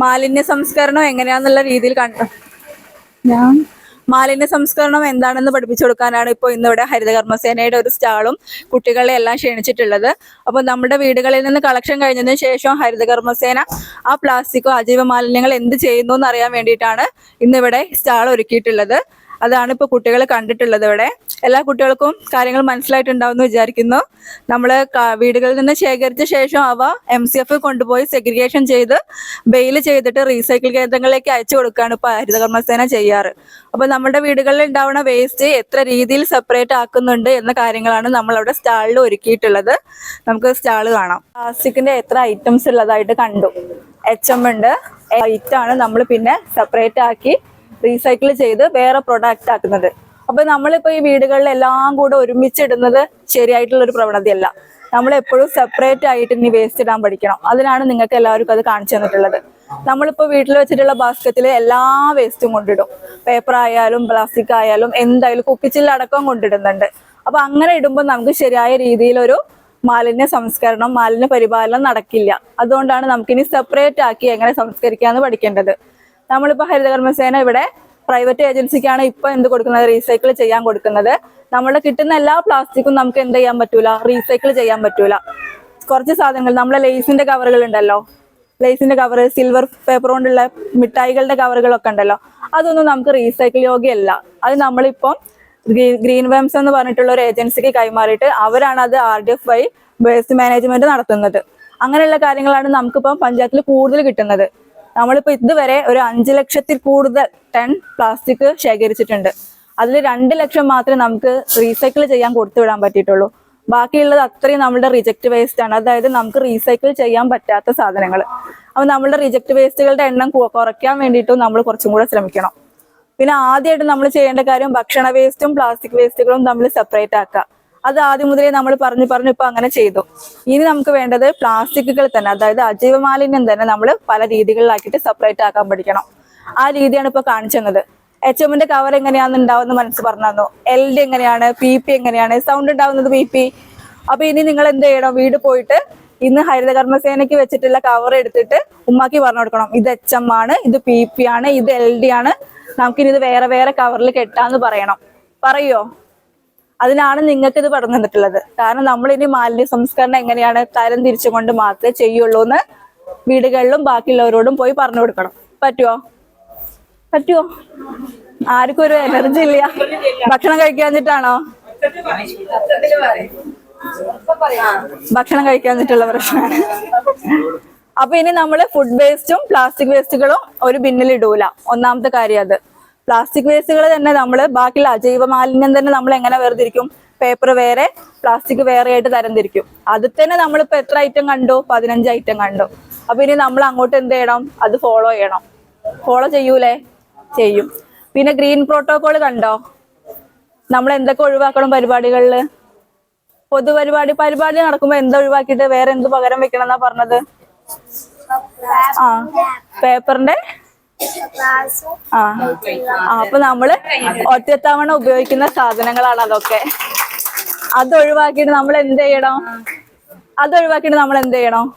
മാലിന്യ സംസ്കരണം എങ്ങനെയാന്നുള്ള രീതിയിൽ കണ്ടു ഞാൻ മാലിന്യ സംസ്കരണം എന്താണെന്ന് പഠിപ്പിച്ചു കൊടുക്കാനാണ് ഇപ്പോൾ ഇന്നിവിടെ ഹരിതകർമ്മസേനയുടെ ഒരു സ്റ്റാളും കുട്ടികളെ എല്ലാം ക്ഷണിച്ചിട്ടുള്ളത്. അപ്പോൾ നമ്മുടെ വീടുകളിൽ നിന്ന് കളക്ഷൻ കഴിഞ്ഞതിന് ശേഷം ഹരിതകർമ്മസേന ആ പ്ലാസ്റ്റിക്കോ അജൈവ മാലിന്യങ്ങൾ എന്ത് ചെയ്യുന്നു എന്ന് അറിയാൻ വേണ്ടിയിട്ടാണ് ഇന്നിവിടെ സ്റ്റാൾ ഒരുക്കിയിട്ടുള്ളത്. അതാണ് ഇപ്പോൾ കുട്ടികൾ കണ്ടിട്ടുള്ളത് ഇവിടെ. എല്ലാ കുട്ടികൾക്കും കാര്യങ്ങൾ മനസ്സിലായിട്ടുണ്ടാവുമെന്ന് വിചാരിക്കുന്നു. നമ്മൾ വീടുകളിൽ നിന്ന് ശേഖരിച്ച ശേഷം അവ എം സി എഫ് കൊണ്ടുപോയി സെഗ്രിഗേഷൻ ചെയ്ത് ബെയിൽ ചെയ്തിട്ട് റീസൈക്കിൾ കേന്ദ്രങ്ങളിലേക്ക് അയച്ചു കൊടുക്കുകയാണ് ഇപ്പോൾ ഹരിതകർമ്മസേന ചെയ്യാറ്. അപ്പോൾ നമ്മുടെ വീടുകളിൽ ഉണ്ടാവുന്ന വേസ്റ്റ് എത്ര രീതിയിൽ സെപ്പറേറ്റ് ആക്കുന്നുണ്ട് എന്ന കാര്യങ്ങളാണ് നമ്മൾ അവിടെ സ്റ്റാളിൽ ഒരുക്കിയിട്ടുള്ളത്. നമുക്ക് സ്റ്റാൾ കാണാം. പ്ലാസ്റ്റിക്കിന്റെ എത്ര ഐറ്റംസ് ഉള്ളതായിട്ട് കണ്ടു. എച്ച് എം ഉണ്ട്. ഐറ്റാണ് നമ്മൾ പിന്നെ സെപ്പറേറ്റ് ആക്കി റീസൈക്കിൾ ചെയ്ത് വേറെ പ്രൊഡക്റ്റ് ആക്കുന്നത്. അപ്പൊ നമ്മളിപ്പോ ഈ വീടുകളിൽ എല്ലാം കൂടെ ഒരുമിച്ചിടുന്നത് ശരിയായിട്ടുള്ള ഒരു പ്രവണതയല്ല. നമ്മൾ എപ്പോഴും സെപ്പറേറ്റ് ആയിട്ട് ഇനി വേസ്റ്റ് ഇടാൻ പഠിക്കണം. അതിനാണ് നിങ്ങൾക്ക് എല്ലാവർക്കും അത് കാണിച്ചു തന്നിട്ടുള്ളത്. നമ്മളിപ്പോ വീട്ടിൽ വെച്ചിട്ടുള്ള ബാസ്ക്കറ്റിൽ എല്ലാ വേസ്റ്റും കൊണ്ടിടും. പേപ്പർ ആയാലും പ്ലാസ്റ്റിക് ആയാലും എന്തായാലും കുപ്പിച്ചില്ലടക്കം കൊണ്ടിടുന്നുണ്ട്. അപ്പൊ അങ്ങനെ ഇടുമ്പോൾ നമുക്ക് ശരിയായ രീതിയിലൊരു മാലിന്യ സംസ്കരണം മാലിന്യ പരിപാലനം നടക്കില്ല. അതുകൊണ്ടാണ് നമുക്കിനി സെപ്പറേറ്റ് ആക്കി എങ്ങനെ സംസ്കരിക്കാന്ന് പഠിക്കേണ്ടത്. നമ്മളിപ്പോ ഹരിതകർമ്മസേന ഇവിടെ പ്രൈവറ്റ് ഏജൻസിക്കാണ് ഇപ്പൊ എന്ത് കൊടുക്കുന്നത്? റീസൈക്കിൾ ചെയ്യാൻ കൊടുക്കുന്നത്. നമ്മൾ കിട്ടുന്ന എല്ലാ പ്ലാസ്റ്റിക്കും നമുക്ക് എന്ത് ചെയ്യാൻ പറ്റൂല? റീസൈക്കിൾ ചെയ്യാൻ പറ്റൂല. കുറച്ച് സാധനങ്ങൾ നമ്മളെ ലേസിന്റെ കവറുകൾ ഉണ്ടല്ലോ. ലേസിന്റെ കവർ സിൽവർ പേപ്പർ കൊണ്ടുള്ള മിഠായികളുടെ കവറുകളൊക്കെ ഉണ്ടല്ലോ. അതൊന്നും നമുക്ക് റീസൈക്കിൾ യോഗ്യല്ല. അത് നമ്മളിപ്പം ഗ്രീൻ വെംസ് എന്ന് പറഞ്ഞിട്ടുള്ള ഒരു ഏജൻസിക്ക് കൈമാറിയിട്ട് അവരാണ് അത് ആർ ഡി എഫ് വഴി വേസ്റ്റ് മാനേജ്മെന്റ് നടത്തുന്നത്. അങ്ങനെയുള്ള കാര്യങ്ങളാണ് നമുക്കിപ്പം പഞ്ചായത്തിൽ കൂടുതൽ കിട്ടുന്നത്. നമ്മളിപ്പോ ഇതുവരെ ഒരു അഞ്ച് ലക്ഷത്തിൽ കൂടുതൽ ടൺ പ്ലാസ്റ്റിക് ശേഖരിച്ചിട്ടുണ്ട്. അതിൽ രണ്ട് ലക്ഷം മാത്രമേ നമുക്ക് റീസൈക്കിൾ ചെയ്യാൻ കൊടുത്തു വിടാൻ പറ്റിയിട്ടുള്ളൂ. ബാക്കിയുള്ളത് അത്രയും നമ്മുടെ റിജക്ട് വേസ്റ്റ് ആണ്. അതായത് നമുക്ക് റീസൈക്കിൾ ചെയ്യാൻ പറ്റാത്ത സാധനങ്ങൾ അപ്പൊ നമ്മുടെ റിജക്ട് വേസ്റ്റുകളുടെ എണ്ണം കുറയ്ക്കാൻ വേണ്ടിയിട്ടും നമ്മൾ കുറച്ചും കൂടെ ശ്രമിക്കണം. പിന്നെ ആദ്യമായിട്ട് നമ്മൾ ചെയ്യേണ്ട കാര്യം ഭക്ഷണ വേസ്റ്റും പ്ലാസ്റ്റിക് വേസ്റ്റുകളും തമ്മിൽ സെപ്പറേറ്റ് ആക്കുക. അത് ആദ്യം മുതലേ നമ്മൾ പറഞ്ഞു പറഞ്ഞു ഇപ്പൊ അങ്ങനെ ചെയ്തു. ഇനി നമുക്ക് വേണ്ടത് പ്ലാസ്റ്റിക്കുകൾ തന്നെ അതായത് അജൈവ മാലിന്യം തന്നെ നമ്മൾ പല രീതികളിലാക്കിയിട്ട് സെപ്പറേറ്റ് ആക്കാൻ പഠിക്കണം. ആ രീതിയാണ് ഇപ്പൊ കാണിച്ചു തന്നത്. എച്ച് എമ്മിന്റെ കവർ എങ്ങനെയാണെന്ന് ഉണ്ടാവുന്ന മനസ്സ് പറഞ്ഞു തന്നു എൽ ഡി എങ്ങനെയാണ് പി പി എങ്ങനെയാണ് സൗണ്ട് ഉണ്ടാവുന്നത് പി പി അപ്പൊ ഇനി നിങ്ങൾ എന്ത് ചെയ്യണം? വീട് പോയിട്ട് ഇന്ന് ഹരിതകർമ്മസേനയ്ക്ക് വെച്ചിട്ടുള്ള കവർ എടുത്തിട്ട് ഉമ്മാക്കി പറഞ്ഞു കൊടുക്കണം. ഇത് എച്ച് എം ആണ് ഇത് പി പി ആണ് ഇത് എൽ ഡി ആണ്. നമുക്കിനി ഇത് വേറെ വേറെ കവറിൽ കെട്ടാന്ന് പറയണം. പറയോ? അതിനാണ് നിങ്ങൾക്ക് ഇത് പറഞ്ഞു തന്നിട്ടുള്ളത്. കാരണം നമ്മൾ ഇനി മാലിന്യ സംസ്കരണം എങ്ങനെയാണ് തരം തിരിച്ചുകൊണ്ട് മാത്രമേ ചെയ്യുള്ളൂ എന്ന് വീടുകളിലും ബാക്കിയുള്ളവരോടും പോയി പറഞ്ഞു കൊടുക്കണം. പറ്റുമോ പറ്റുമോ ആർക്കും ഒരു എനർജി ഇല്ല. ഭക്ഷണം കഴിക്കാഞ്ഞിട്ടാണോ ഭക്ഷണം കഴിക്കാൻ കഴിക്കാഞ്ഞിട്ടുള്ള പ്രശ്നമാണ്. അപ്പൊ ഇനി നമ്മൾ ഫുഡ് വേസ്റ്റും പ്ലാസ്റ്റിക് വേസ്റ്റുകളും ഒരു ബിന്നിൽ ഇടൂല ഒന്നാമത്തെ കാര്യം അത്. പ്ലാസ്റ്റിക് വേസ്റ്റുകൾ തന്നെ നമ്മൾ ബാക്കിയുള്ള അജൈവ മാലിന്യം തന്നെ നമ്മൾ എങ്ങനെ വേർതിരിക്കും? പേപ്പർ വേറെ പ്ലാസ്റ്റിക് വേറെ ആയിട്ട് തരംതിരിക്കും. അത് തന്നെ നമ്മളിപ്പോ എത്ര ഐറ്റം കണ്ടു? പതിനഞ്ച് ഐറ്റം കണ്ടു. അപ്പൊ ഇനി നമ്മൾ അങ്ങോട്ട് എന്ത് ചെയ്യണം? അത് ഫോളോ ചെയ്യണം. ഫോളോ ചെയ്യൂലേ? ചെയ്യും. പിന്നെ ഗ്രീൻ പ്രോട്ടോകോൾ കണ്ടോ? നമ്മൾ എന്തൊക്കെ ഒഴിവാക്കണം പരിപാടികളിൽ പൊതുപരിപാടി പരിപാടി നടക്കുമ്പോൾ എന്താ ഒഴിവാക്കിയിട്ട്? വേറെ എന്ത് പകരം വെക്കണം എന്നാ പറഞ്ഞത്? ആ പേപ്പറിന്റെ ആ. അപ്പൊ നമ്മൾ ഒറ്റത്തവണ ഉപയോഗിക്കുന്ന സാധനങ്ങളാണ് അതൊക്കെ. അത് ഒഴിവാക്കിയിട്ട് നമ്മൾ എന്ത് ചെയ്യണം? അത് ഒഴിവാക്കിയിട്ട് നമ്മൾ എന്ത് ചെയ്യണം?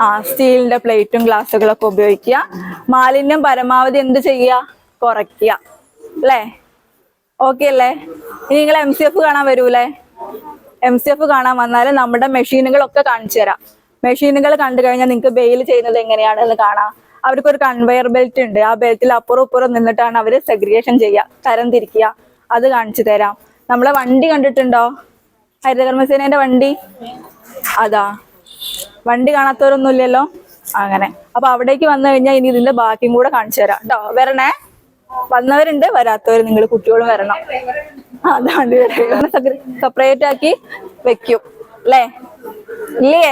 ആ സ്റ്റീലിന്റെ പ്ലേറ്റും ഗ്ലാസ്സുകളൊക്കെ ഉപയോഗിക്കുക. മാലിന്യം പരമാവധി എന്ത് ചെയ്യുക? കുറയ്ക്കുക. അല്ലേ? ഓക്കെ അല്ലേ? ഇനി നിങ്ങൾ എം സി എഫ് കാണാൻ വരൂലേ? എം സി എഫ് കാണാൻ വന്നാൽ നമ്മുടെ മെഷീനുകളൊക്കെ കാണിച്ചു തരാം. മെഷീനുകൾ കണ്ടു കഴിഞ്ഞാൽ നിങ്ങൾക്ക് ബെയിൽ ചെയ്യുന്നത് എങ്ങനെയാണെന്ന് കാണാം. അവർക്ക് ഒരു കൺവെയർ ബെൽറ്റ് ഉണ്ട്. ആ ബെൽറ്റിൽ അപ്പുറം ഇപ്പുറം നിന്നിട്ടാണ് അവർ സെഗ്രിഗേഷൻ ചെയ്യുക. തരംതിരിക്കുക അത് കാണിച്ചു തരാം. നമ്മളെ വണ്ടി കണ്ടിട്ടുണ്ടോ? ഹരിതകർമ്മസേനേന്റെ വണ്ടി? അതാ. വണ്ടി കാണാത്തവരൊന്നുമില്ലല്ലോ അങ്ങനെ. അപ്പൊ അവിടേക്ക് വന്നു കഴിഞ്ഞാൽ ഇനി ഇതിന്റെ ബാക്കിയും കൂടെ കാണിച്ചു തരാം. കേട്ടോ വരണേ. വന്നവരുണ്ട് വരാത്തവർ നിങ്ങൾ കുട്ടികളും വരണം. അതാണ് സെപ്പറേറ്റ് ആക്കി വെക്കും. അല്ലേ ഇല്ലേ?